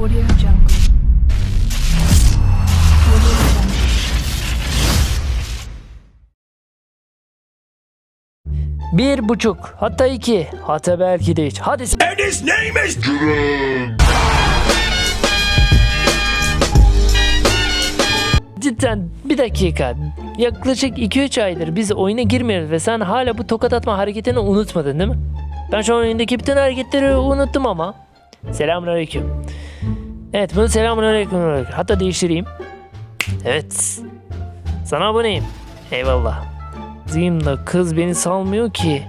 Audio Jungle. Audio Jungle. Bir buçuk, hatta iki, hatta belki de üç. Hadi And his name is cidden bir dakika. Yaklaşık 2-3 aydır biz oyuna girmiyoruz ve sen hala bu tokat atma hareketini unutmadın değil mi? Ben şu an oyundaki bütün hareketleri unuttum ama. Selamünaleyküm. Evet bunu selamünaleyküm. olarak- Hatta değiştireyim. Evet. Sana aboneyim. Eyvallah. Ziyim da kız beni salmıyor ki.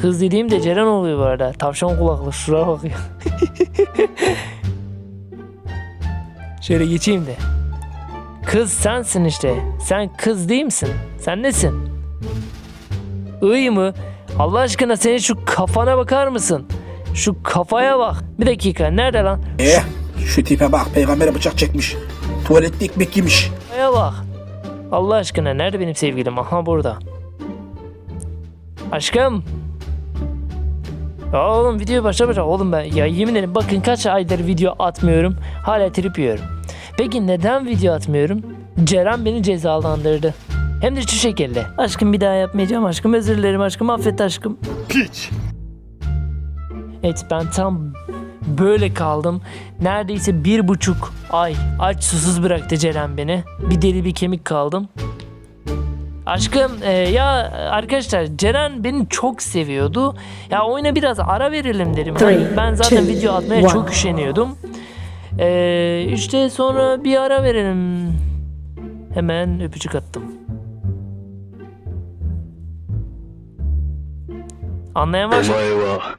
Kız dediğim de Ceren oluyor bu arada. Tavşan kulaklı şuraya bak ya. Şöyle geçeyim de. Kız sensin işte. Sen kız değil misin? Sen nesin? Iy mı? Allah aşkına senin şu kafana bakar mısın? Şu kafaya bak. Bir dakika nerede lan? Eh şu tipe bak peygambere bıçak çekmiş. Tuvalette ekmek yemiş. Kafaya bak. Allah aşkına nerede benim sevgilim? Aha burada. Aşkım. Ya oğlum videoyu başla başla. Oğlum ben ya yemin ederim bakın kaç aydır video atmıyorum. Hala trip yiyorum. Peki neden video atmıyorum? Ceren beni cezalandırdı. Hem de şu şekilde. Aşkım bir daha yapmayacağım aşkım. Özür dilerim aşkım. Affet aşkım. Peach. Evet ben tam böyle kaldım. Neredeyse bir buçuk ay aç susuz bıraktı Ceren beni. Bir deli bir kemik kaldım. Aşkım e, ya arkadaşlar Ceren beni çok seviyordu. Ya oyuna biraz ara verelim dedim. Three, ben zaten two, video atmaya one. çok üşeniyordum. E, işte sonra bir ara verelim. Hemen öpücük attım. Anlayan var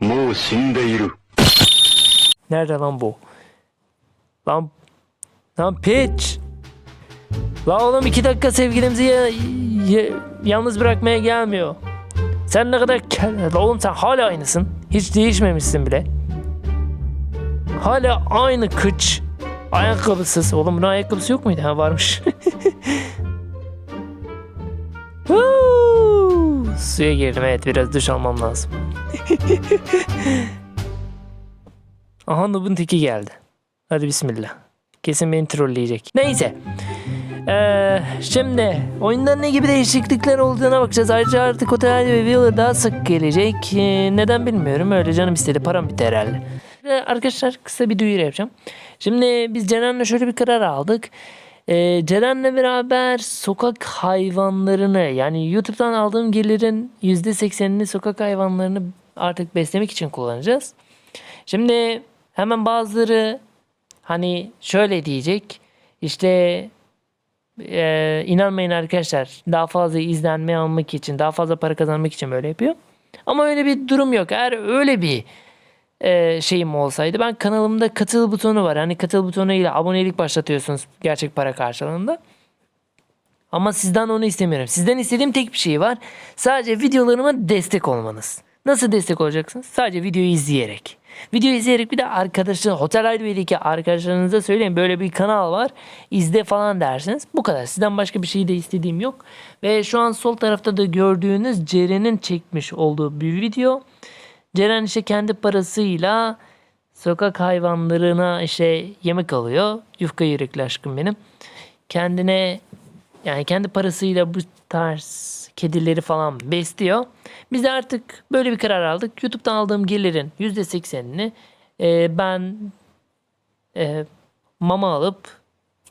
mı? Nerede lan bu? Lan lan piç. La oğlum iki dakika sevgilimizi ya, ya- yalnız bırakmaya gelmiyor. Sen ne kadar. La oğlum sen hala aynısın. Hiç değişmemişsin bile. Hala aynı kıç. Ayakkabısız. Oğlum bunun ayakkabısı yok muydu? Ha varmış. Suya girdim evet biraz duş almam lazım. Aha Noob'un teki geldi. Hadi bismillah. Kesin beni trolleyecek. Neyse. Ee, şimdi oyunda ne gibi değişiklikler olduğuna bakacağız. Ayrıca artık Otel ve Wheeler daha sık gelecek. Ee, neden bilmiyorum. Öyle canım istedi. Param bitti herhalde. Ee, arkadaşlar kısa bir duyuru yapacağım. Şimdi biz Ceren'le şöyle bir karar aldık. Ee, Ceren'le beraber sokak hayvanlarını yani YouTube'dan aldığım gelirin %80'ini sokak hayvanlarını artık beslemek için kullanacağız. Şimdi hemen bazıları hani şöyle diyecek işte e, inanmayın arkadaşlar daha fazla izlenme almak için daha fazla para kazanmak için böyle yapıyor. Ama öyle bir durum yok. Eğer öyle bir e, şeyim olsaydı ben kanalımda katıl butonu var. Hani katıl butonu ile abonelik başlatıyorsunuz gerçek para karşılığında. Ama sizden onu istemiyorum. Sizden istediğim tek bir şey var. Sadece videolarıma destek olmanız. Nasıl destek olacaksınız? Sadece videoyu izleyerek. Video izleyerek bir de arkadaşlar Hotel Ayrı'daki arkadaşlarınıza söyleyin böyle bir kanal var. izle falan dersiniz. Bu kadar. Sizden başka bir şey de istediğim yok. Ve şu an sol tarafta da gördüğünüz Ceren'in çekmiş olduğu bir video. Ceren işte kendi parasıyla sokak hayvanlarına işte yemek alıyor. Yufka yürekli aşkım benim. Kendine yani kendi parasıyla bu tarz kedileri falan besliyor. Biz de artık böyle bir karar aldık. YouTube'dan aldığım gelirin %80'ini e, ben e, mama alıp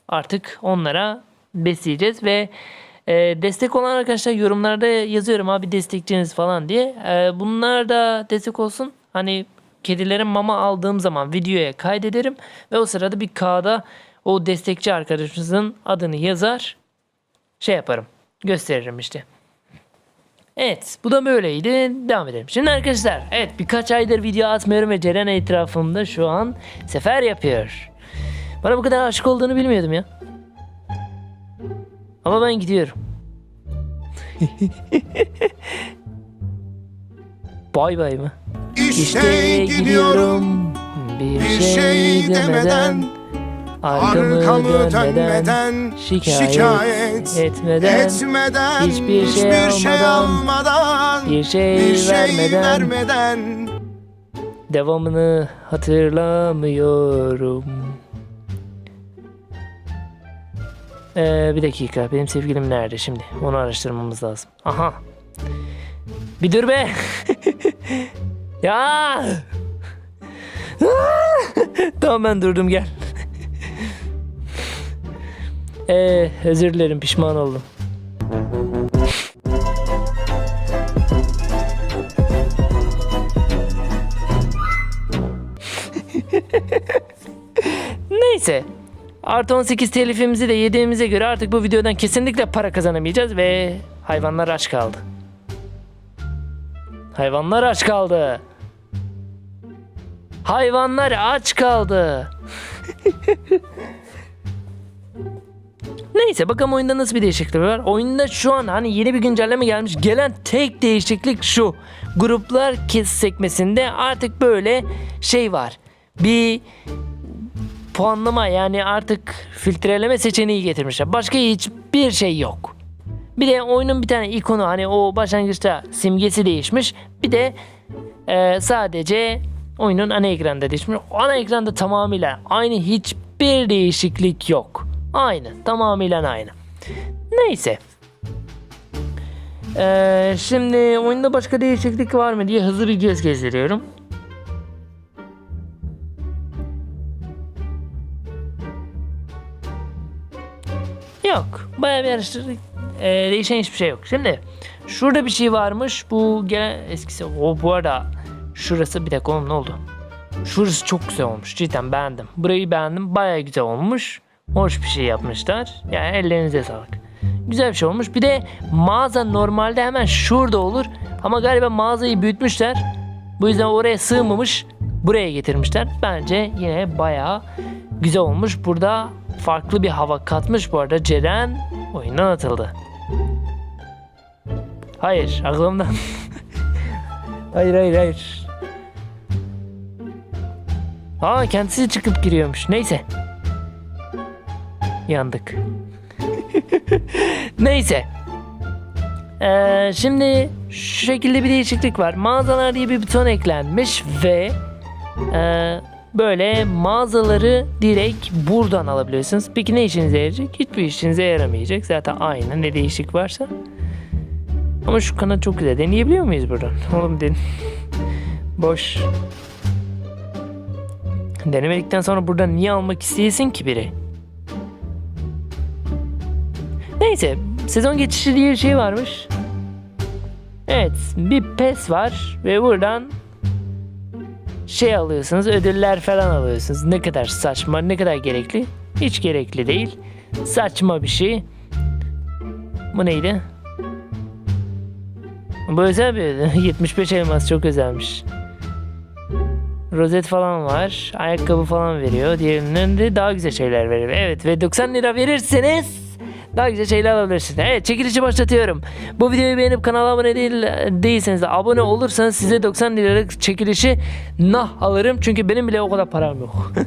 artık onlara besleyeceğiz ve e, destek olan arkadaşlar yorumlarda yazıyorum abi destekçiniz falan diye. E, bunlar da destek olsun. Hani kedilerin mama aldığım zaman videoya kaydederim ve o sırada bir kağıda o destekçi arkadaşımızın adını yazar şey yaparım. Gösteririm işte. Evet bu da böyleydi. Devam edelim. Şimdi arkadaşlar evet birkaç aydır video atmıyorum ve Ceren etrafımda şu an sefer yapıyor. Bana bu kadar aşık olduğunu bilmiyordum ya. Ama ben gidiyorum. bay bay mı? İşte gidiyorum. Bir, Bir şey demeden. Arkamı, Arkamı dönmeden, şikayet, Şikayet etmeden, etmeden. hiçbir şey almadan, almadan. bir şey, Bir şey vermeden, vermeden. devamını hatırlamıyorum. Ee, bir dakika. Benim sevgilim nerede şimdi? Onu araştırmamız lazım. Aha. Bir dur be. ya. tamam ben durdum gel. Ee, özür dilerim pişman oldum. Neyse. Artı 18 telifimizi de yediğimize göre artık bu videodan kesinlikle para kazanamayacağız ve hayvanlar aç kaldı. Hayvanlar aç kaldı. Hayvanlar aç kaldı. Neyse bakalım oyunda nasıl bir değişiklik var. Oyunda şu an hani yeni bir güncelleme gelmiş. Gelen tek değişiklik şu. Gruplar kes sekmesinde artık böyle şey var. Bir puanlama yani artık filtreleme seçeneği getirmişler. Başka hiçbir şey yok. Bir de oyunun bir tane ikonu hani o başlangıçta simgesi değişmiş. Bir de e, sadece oyunun ana ekranda değişmiş. Ana ekranda tamamıyla aynı hiçbir değişiklik yok. Aynı tamamıyla aynı. Neyse. E, şimdi oyunda başka değişiklik var mı diye hızlı bir göz gezdiriyorum. Yok. Bayağı bir araştırdık. Ee, değişen hiçbir şey yok. Şimdi şurada bir şey varmış. Bu gelen eskisi. O bu arada şurası bir dakika oğlum ne oldu? Şurası çok güzel olmuş. Cidden beğendim. Burayı beğendim. Bayağı güzel olmuş. Hoş bir şey yapmışlar. Yani ellerinize sağlık. Güzel bir şey olmuş. Bir de mağaza normalde hemen şurada olur. Ama galiba mağazayı büyütmüşler. Bu yüzden oraya sığmamış. Buraya getirmişler. Bence yine bayağı güzel olmuş. Burada farklı bir hava katmış bu arada. Ceren oyundan atıldı. Hayır aklımdan. hayır hayır hayır. Aa kendisi çıkıp giriyormuş. Neyse. Yandık. Neyse. Ee, şimdi şu şekilde bir değişiklik var. Mağazalar diye bir buton eklenmiş ve e, böyle mağazaları direkt buradan alabiliyorsunuz. Peki ne işinize yarayacak? Hiçbir işinize yaramayacak. Zaten aynı ne değişik varsa. Ama şu kanat çok güzel. Deneyebiliyor muyuz buradan? Oğlum den. Boş. Denemedikten sonra buradan niye almak isteyesin ki biri? Neyse. Sezon geçişi diye bir şey varmış. Evet. Bir pes var. Ve buradan şey alıyorsunuz, ödüller falan alıyorsunuz. Ne kadar saçma, ne kadar gerekli? Hiç gerekli değil. Saçma bir şey. Bu neydi? Bu özel bir ödül. 75 elmas çok özelmiş. Rozet falan var. Ayakkabı falan veriyor. Diğerinden de daha güzel şeyler veriyor. Evet ve 90 lira verirseniz daha güzel şeyler alabilirsiniz. Evet çekilişi başlatıyorum. Bu videoyu beğenip kanala abone değil, değilseniz de abone olursanız size 90 liralık çekilişi nah alırım. Çünkü benim bile o kadar param yok.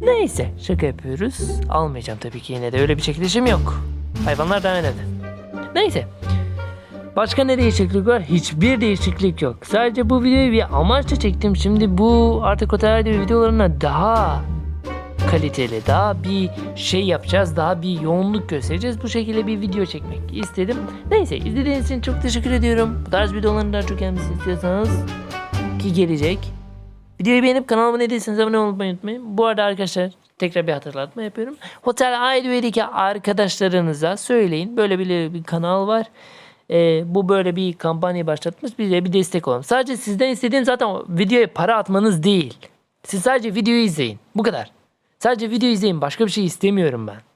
Neyse şaka yapıyoruz. Almayacağım tabii ki yine de öyle bir çekilişim yok. Hayvanlar daha önemli. Neyse. Başka ne değişiklik var? Hiçbir değişiklik yok. Sadece bu videoyu bir amaçla çektim. Şimdi bu artık o tarz videolarına daha kaliteli, daha bir şey yapacağız, daha bir yoğunluk göstereceğiz. Bu şekilde bir video çekmek istedim. Neyse izlediğiniz için çok teşekkür ediyorum. Bu tarz videoların daha çok gelmesini istiyorsanız ki gelecek. Videoyu beğenip kanalıma ne değilseniz abone olmayı unutmayın. Bu arada arkadaşlar tekrar bir hatırlatma yapıyorum. Hotel Ailüve'deki arkadaşlarınıza söyleyin. Böyle bir, bir kanal var. Ee, bu böyle bir kampanya başlatmış. Bize bir destek olun. Sadece sizden istediğim zaten videoya para atmanız değil. Siz sadece videoyu izleyin. Bu kadar. Sadece video izleyin. Başka bir şey istemiyorum ben.